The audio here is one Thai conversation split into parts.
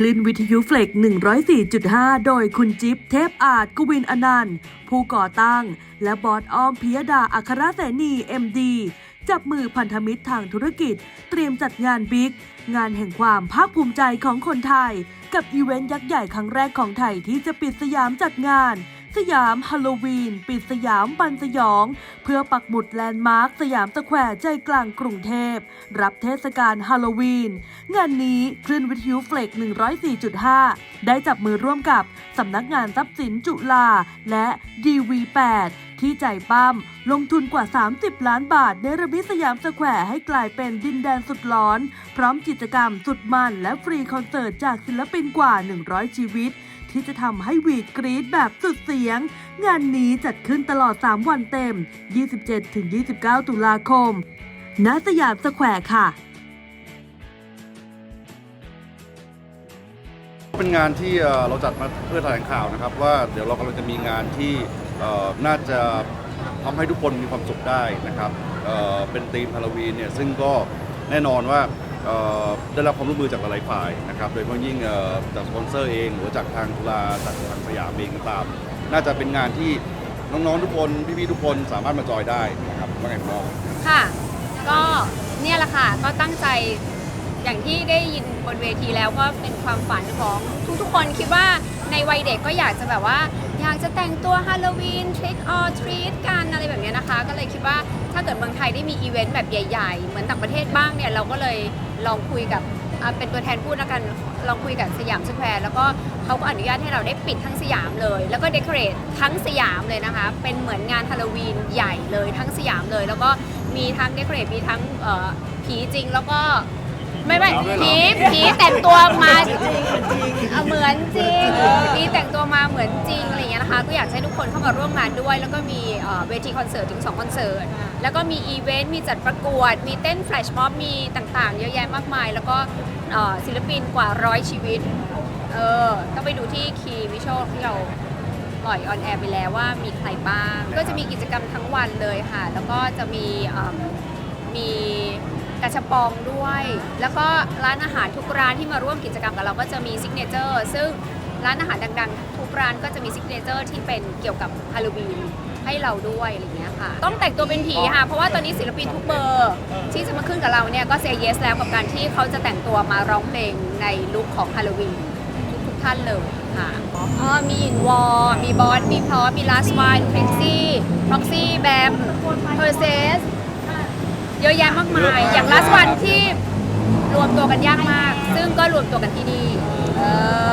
คลื่นวิทยุเฟล็ก 104.5 โดยคุณจิ๊บเทพอาจกวินอนันต์ ผู้ก่อตั้ง และบอสอ้อมพิยดาอัครเสนี MD จับมือพันธมิตรทางธุรกิจ เตรียมจัดงานบิ๊ก งานแห่งความภาคภูมิใจของคนไทย กับอีเวนต์ยักษ์ใหญ่ครั้งแรกของไทยที่จะปิดสยามจัดงาน สยามฮาโลวีน ปิดสยามบันสยอง เพื่อปักหมุดแลนด์มาร์คสยามสแควร์ใจกลางกรุงเทพ รับเทศกาลฮาโลวีน งานนี้คลื่นวิทยุเฟล็ก104.5 ได้จับมือร่วมกับสำนักงานทรัพย์สินจุฬาและ DV8 ที่ใจปั้มลงทุนกว่า 30 ล้านบาทในระบิสยามสแควร์ให้กลายเป็นดินแดนสุดร้อน พร้อมกิจกรรมสุดมันและฟรีคอนเสิร์ตจากศิลปินกว่า 100 ชีวิต ที่จะทำให้วีดกรีดแบบสุดเสียง งานนี้จัดขึ้นตลอด 3 วันเต็ม 27-29 ตุลาคม ณ สยามสแควร์ค่ะ เป็นงานที่เอ่อเราจัดมาเพื่อแถลงข่าวนะครับ ว่าเดี๋ยวเรากำลังจะมีงานที่เอ่อน่าจะทำให้ทุกคนมีความสุขได้นะครับเอ่อเป็นธีมฮาโลวีนเนี่ยซึ่งก็แน่นอนว่า ได้รับความร่วมมือจากหลายฝ่ายนะครับโดยเฉพาะยิ่งจากสปอนเซอร์เองหรือจากทางจุฬาจากทางสยามเองก็ตาม น่าจะเป็นงานที่น้องๆทุกคนพี่ๆทุกคนสามารถมาจอยได้นะครับว่าไงคุณน้องค่ะ ก็เนี่ยแหละค่ะก็ตั้งใจ อย่างที่ได้ยินบนเวทีแล้วก็เป็นความฝันของทุกๆคนคิดว่าในวัยเด็กก็อยากจะแบบว่า อยากจะแต่งตัวฮาโลวีนทริ k ออทรีตกันอะไรแบบนี้นะคะ ก็เลยคิดว่าถ้าเกิดเมืองไทยได้มีอีเวนต์แบบใหญ่ ๆ เหมือนต่างประเทศบ้างเนี่ยเราก็เลยลองคุยกับเป็นตัวแทนพูดแล้วกันลองคุยกับสยามสแควร์แล้วก็เขาก็อนุญาตให้เราได้ปิดทั้งสยามเลย แล้วก็เดคอเรททั้งสยามเลยนะคะ เป็นเหมือนงานฮาโลวีนใหญ่เลยทั้งสยามเลย แล้วก็มีทั้งเดคอเรทมีทั้งผีจริงแล้วก็ ไม่ไม่ผีผีแต่งตัวมาเอาเหมือนจริงผีแต่งตัวมาเหมือนจริงอะไรอย่างเงี้ยนะคะก็อยากให้ทุกคนเข้ามาร่วมงานด้วย แล้วก็มีเอ่อเวทีคอนเสิร์ตถึง2คอนเสิร์ตแล้วก็มีอีเวนต์มีจัดประกวด มีเต้นแฟลชม็อบมีต่างๆ เยอะแยะมากมาย แล้วก็เอ่อศิลปินกว่าร้อยชีวิตเออต้องไปดูที่คีวิชวลที่เรา ปล่อยออนแอร์ไปแล้วว่ามีใครบ้าง ก็จะมีกิจกรรมทั้งวันเลยค่ะ แล้วก็จะมีเอิ่มมี กระชปองด้วย แล้วก็ร้านอาหารทุกร้านที่มาร่วมกิจกรรมกับเราก็จะมีซิกเนเจอร์ซึ่งร้านอาหารดังๆ ทุกร้านก็จะมีซิกเนเจอร์ที่เป็นเกี่ยวกับฮาโลวีนให้เราด้วยอะไรเงี้ยค่ะ ต้องแต่งตัวเป็นผีค่ะ เพราะว่าตอนนี้ศิลปินทุกเบอร์ ที่จะมาขึ้นกับเราเนี่ยก็เซย์เยสแล้วกับการที่เขาจะแต่งตัวมาร้องเพลงในลุคของฮาโลวีนทุกท่านเลยค่ะอ๋อมีอินวอร์มีบอสมีพอสมีลาสวานคริกซี่พ็อกซี่แบมเพอร์เซส เยอะแยะมากมาย อย่างลาสวันที่รวมตัวกันยากมาก ซึ่งก็รวมตัวกันที่นี่เอ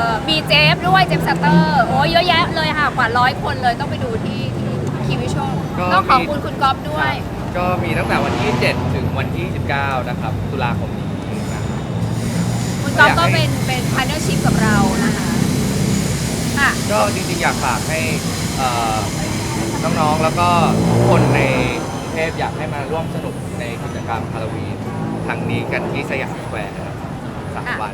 อมีเจฟด้วยเจฟสเตอร์โอ้ยเยอะแยะเลยค่ะกว่าร้อยคนเลยต้องไปดูที่ที่คีวิชวลก็ต้องขอบมีคุณคุณก๊อฟด้วย ก็มีตั้งแต่วันที่ 7 ถึงวันที่ 19 นะครับ ตุลาคมนี้นะครับ คุณก๊อฟก็อยากให้เป็นเป็นพาร์เนอร์ชิพกับเรานะคะค่ะ ก็จริงๆ อยากฝากให้เอ่อน้องๆ แล้วก็ทุกคนในกรุง เทพอยากให้มาร่วมสนุกในกิจกรรมฮาโลวีนครั้งนี้กันที่สยามสแควร์นะครับสามวัน